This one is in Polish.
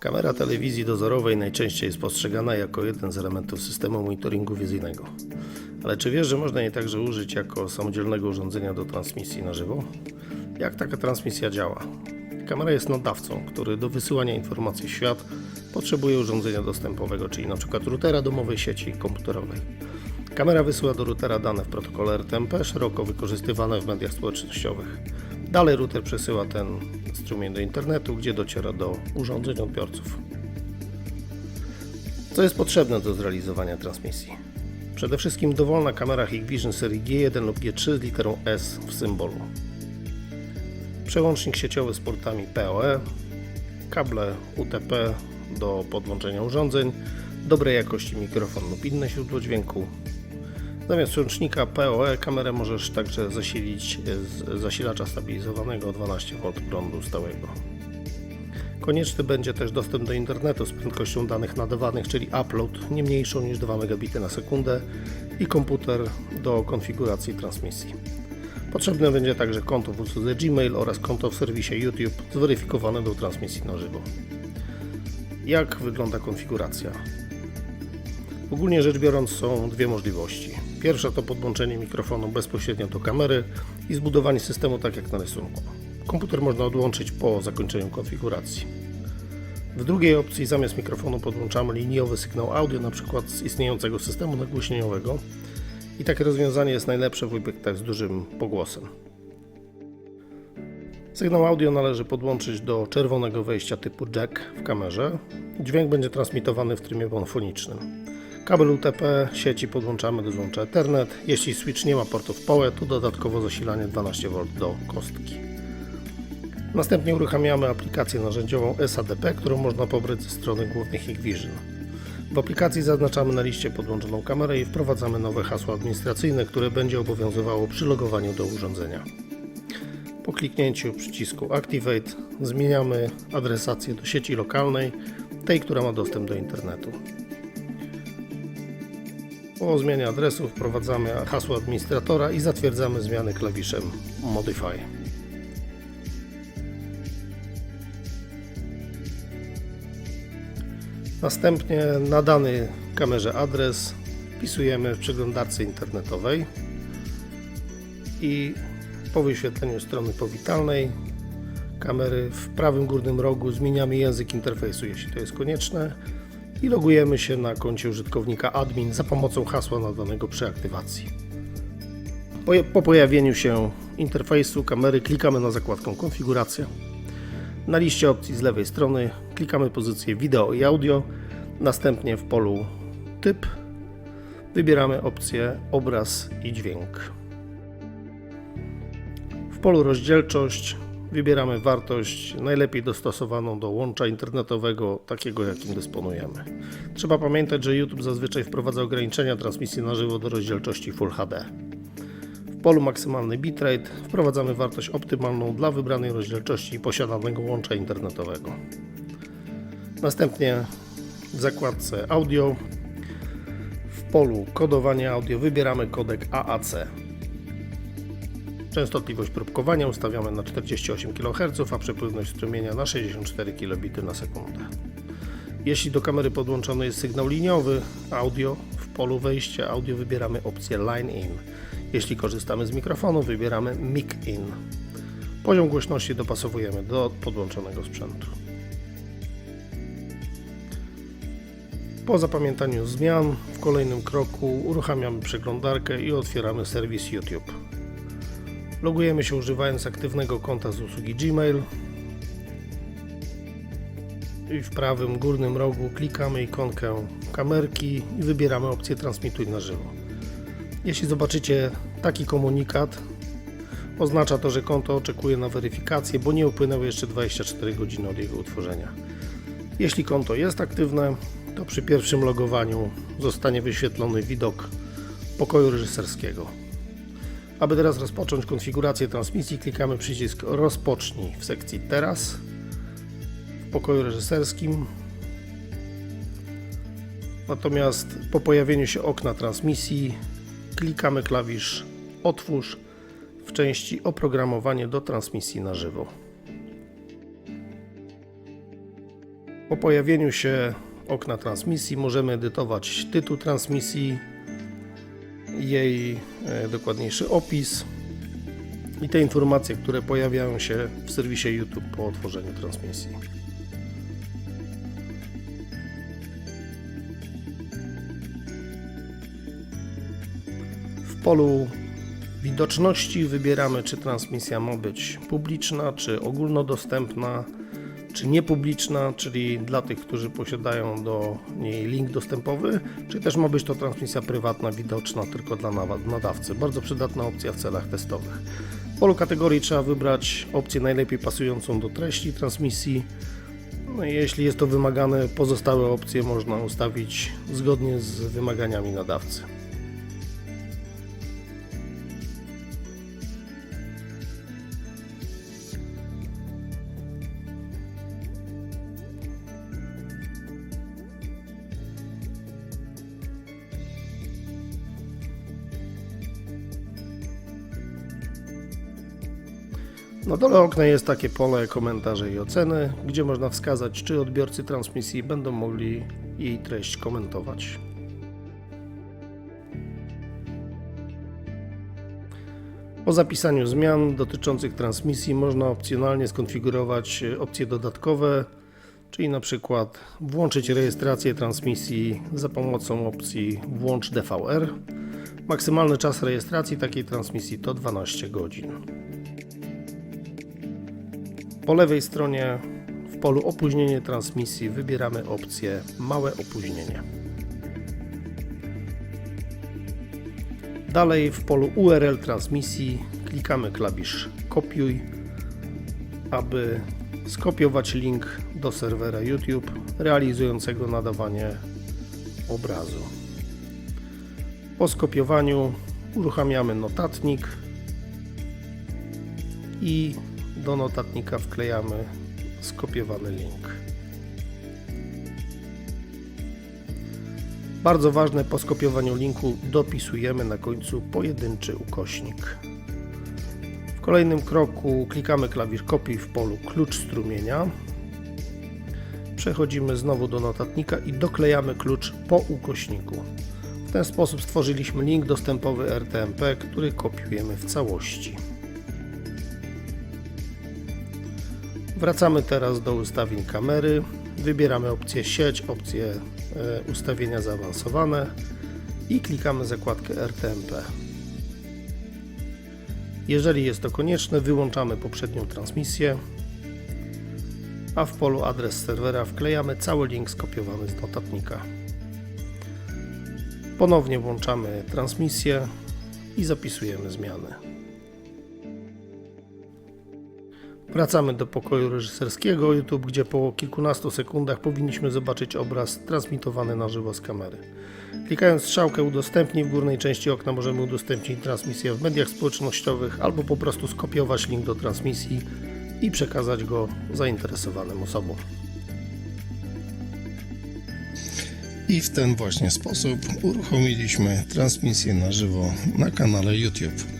Kamera telewizji dozorowej najczęściej jest postrzegana jako jeden z elementów systemu monitoringu wizyjnego. Ale czy wiesz, że można jej także użyć jako samodzielnego urządzenia do transmisji na żywo? Jak taka transmisja działa? Kamera jest nadawcą, który do wysyłania informacji w świat potrzebuje urządzenia dostępowego, czyli np. routera domowej sieci komputerowej. Kamera wysyła do routera dane w protokole RTMP, szeroko wykorzystywane w mediach społecznościowych. Dalej router przesyła ten strumień do internetu, gdzie dociera do urządzeń odbiorców. Co jest potrzebne do zrealizowania transmisji? Przede wszystkim dowolna kamera Hikvision serii G1 lub G3 z literą S w symbolu. Przełącznik sieciowy z portami PoE, kable UTP do podłączenia urządzeń, dobrej jakości mikrofon lub inne źródło dźwięku. Zamiast przełącznika PoE kamerę możesz także zasilić z zasilacza stabilizowanego 12V prądu stałego. Konieczny będzie też dostęp do internetu z prędkością danych nadawanych, czyli upload nie mniejszą niż 2 Mbit na sekundę i komputer do konfiguracji transmisji. Potrzebne będzie także konto w usłudze Gmail oraz konto w serwisie YouTube zweryfikowane do transmisji na żywo. Jak wygląda konfiguracja? Ogólnie rzecz biorąc są dwie możliwości. Pierwsza to podłączenie mikrofonu bezpośrednio do kamery i zbudowanie systemu tak jak na rysunku. Komputer można odłączyć po zakończeniu konfiguracji. W drugiej opcji zamiast mikrofonu podłączamy liniowy sygnał audio np. z istniejącego systemu nagłośnieniowego i takie rozwiązanie jest najlepsze w obiektach z dużym pogłosem. Sygnał audio należy podłączyć do czerwonego wejścia typu jack w kamerze. Dźwięk będzie transmitowany w trybie monofonicznym. Kabel UTP sieci podłączamy do złącza Ethernet. Jeśli switch nie ma portów PoE, to dodatkowo zasilanie 12V do kostki. Następnie uruchamiamy aplikację narzędziową SADP, którą można pobrać ze strony głównej Hikvision. W aplikacji zaznaczamy na liście podłączoną kamerę i wprowadzamy nowe hasło administracyjne, które będzie obowiązywało przy logowaniu do urządzenia. Po kliknięciu przycisku Activate zmieniamy adresację do sieci lokalnej, tej, która ma dostęp do internetu. Po zmianie adresu wprowadzamy hasło administratora i zatwierdzamy zmiany klawiszem Modify. Następnie nadany kamerze adres wpisujemy w przeglądarce internetowej i po wyświetleniu strony powitalnej kamery w prawym górnym rogu zmieniamy język interfejsu, jeśli to jest konieczne i logujemy się na koncie użytkownika admin za pomocą hasła nadanego przy aktywacji. Po, po pojawieniu się interfejsu kamery klikamy na zakładkę konfiguracja. Na liście opcji z lewej strony klikamy pozycję wideo i audio, następnie w polu typ wybieramy opcję obraz i dźwięk. W polu rozdzielczość wybieramy wartość najlepiej dostosowaną do łącza internetowego, takiego jakim dysponujemy. Trzeba pamiętać, że YouTube zazwyczaj wprowadza ograniczenia transmisji na żywo do rozdzielczości Full HD. W polu maksymalny bitrate wprowadzamy wartość optymalną dla wybranej rozdzielczości i posiadanego łącza internetowego. Następnie w zakładce audio w polu kodowania audio wybieramy kodek AAC. Częstotliwość próbkowania ustawiamy na 48 kHz, a przepływność strumienia na 64 kbit na sekundę. Jeśli do kamery podłączony jest sygnał liniowy audio, w polu wejścia audio wybieramy opcję Line In. Jeśli korzystamy z mikrofonu, wybieramy Mic In. Poziom głośności dopasowujemy do podłączonego sprzętu. Po zapamiętaniu zmian, w kolejnym kroku uruchamiamy przeglądarkę i otwieramy serwis YouTube. Logujemy się używając aktywnego konta z usługi Gmail. I w prawym górnym rogu klikamy ikonkę kamerki i wybieramy opcję transmituj na żywo. Jeśli zobaczycie taki komunikat, oznacza to, że konto oczekuje na weryfikację, bo nie upłynęły jeszcze 24 godziny od jego utworzenia. Jeśli konto jest aktywne, to przy pierwszym logowaniu zostanie wyświetlony widok pokoju reżyserskiego. Aby teraz rozpocząć konfigurację transmisji, klikamy przycisk Rozpocznij w sekcji Teraz w pokoju reżyserskim. Natomiast po pojawieniu się okna transmisji klikamy klawisz Otwórz w części Oprogramowanie do transmisji na żywo. Po pojawieniu się okna transmisji możemy edytować tytuł transmisji, jej e, dokładniejszy opis i te informacje, które pojawiają się w serwisie YouTube po otworzeniu transmisji. W polu widoczności wybieramy, czy transmisja ma być publiczna, czy ogólnodostępna, czy niepubliczna, czyli dla tych, którzy posiadają do niej link dostępowy, czy też ma być to transmisja prywatna, widoczna tylko dla nadawcy. Bardzo przydatna opcja w celach testowych. W polu kategorii trzeba wybrać opcję najlepiej pasującą do treści transmisji. No jeśli jest to wymagane, pozostałe opcje można ustawić zgodnie z wymaganiami nadawcy. Na dole okna jest takie pole komentarze i oceny, gdzie można wskazać, czy odbiorcy transmisji będą mogli jej treść komentować. Po zapisaniu zmian dotyczących transmisji można opcjonalnie skonfigurować opcje dodatkowe, czyli na przykład włączyć rejestrację transmisji za pomocą opcji Włącz DVR. Maksymalny czas rejestracji takiej transmisji to 12 godzin. Po lewej stronie w polu opóźnienie transmisji wybieramy opcję małe opóźnienie. Dalej w polu URL transmisji klikamy klawisz kopiuj, aby skopiować link do serwera YouTube realizującego nadawanie obrazu. Po skopiowaniu uruchamiamy notatnik i do notatnika wklejamy skopiowany link. Bardzo ważne, po skopiowaniu linku dopisujemy na końcu pojedynczy ukośnik. W kolejnym kroku klikamy klawisz kopiuj w polu klucz strumienia. Przechodzimy znowu do notatnika i doklejamy klucz po ukośniku. W ten sposób stworzyliśmy link dostępowy RTMP, który kopiujemy w całości. Wracamy teraz do ustawień kamery. Wybieramy opcję sieć, opcję e, ustawienia zaawansowane i klikamy zakładkę RTMP. Jeżeli jest to konieczne, wyłączamy poprzednią transmisję, a w polu adres serwera wklejamy cały link skopiowany z notatnika. Ponownie włączamy transmisję i zapisujemy zmiany. Wracamy do pokoju reżyserskiego YouTube, gdzie po kilkunastu sekundach powinniśmy zobaczyć obraz transmitowany na żywo z kamery. Klikając strzałkę udostępnij w górnej części okna możemy udostępnić transmisję w mediach społecznościowych albo po prostu skopiować link do transmisji i przekazać go zainteresowanym osobom. I w ten właśnie sposób uruchomiliśmy transmisję na żywo na kanale YouTube.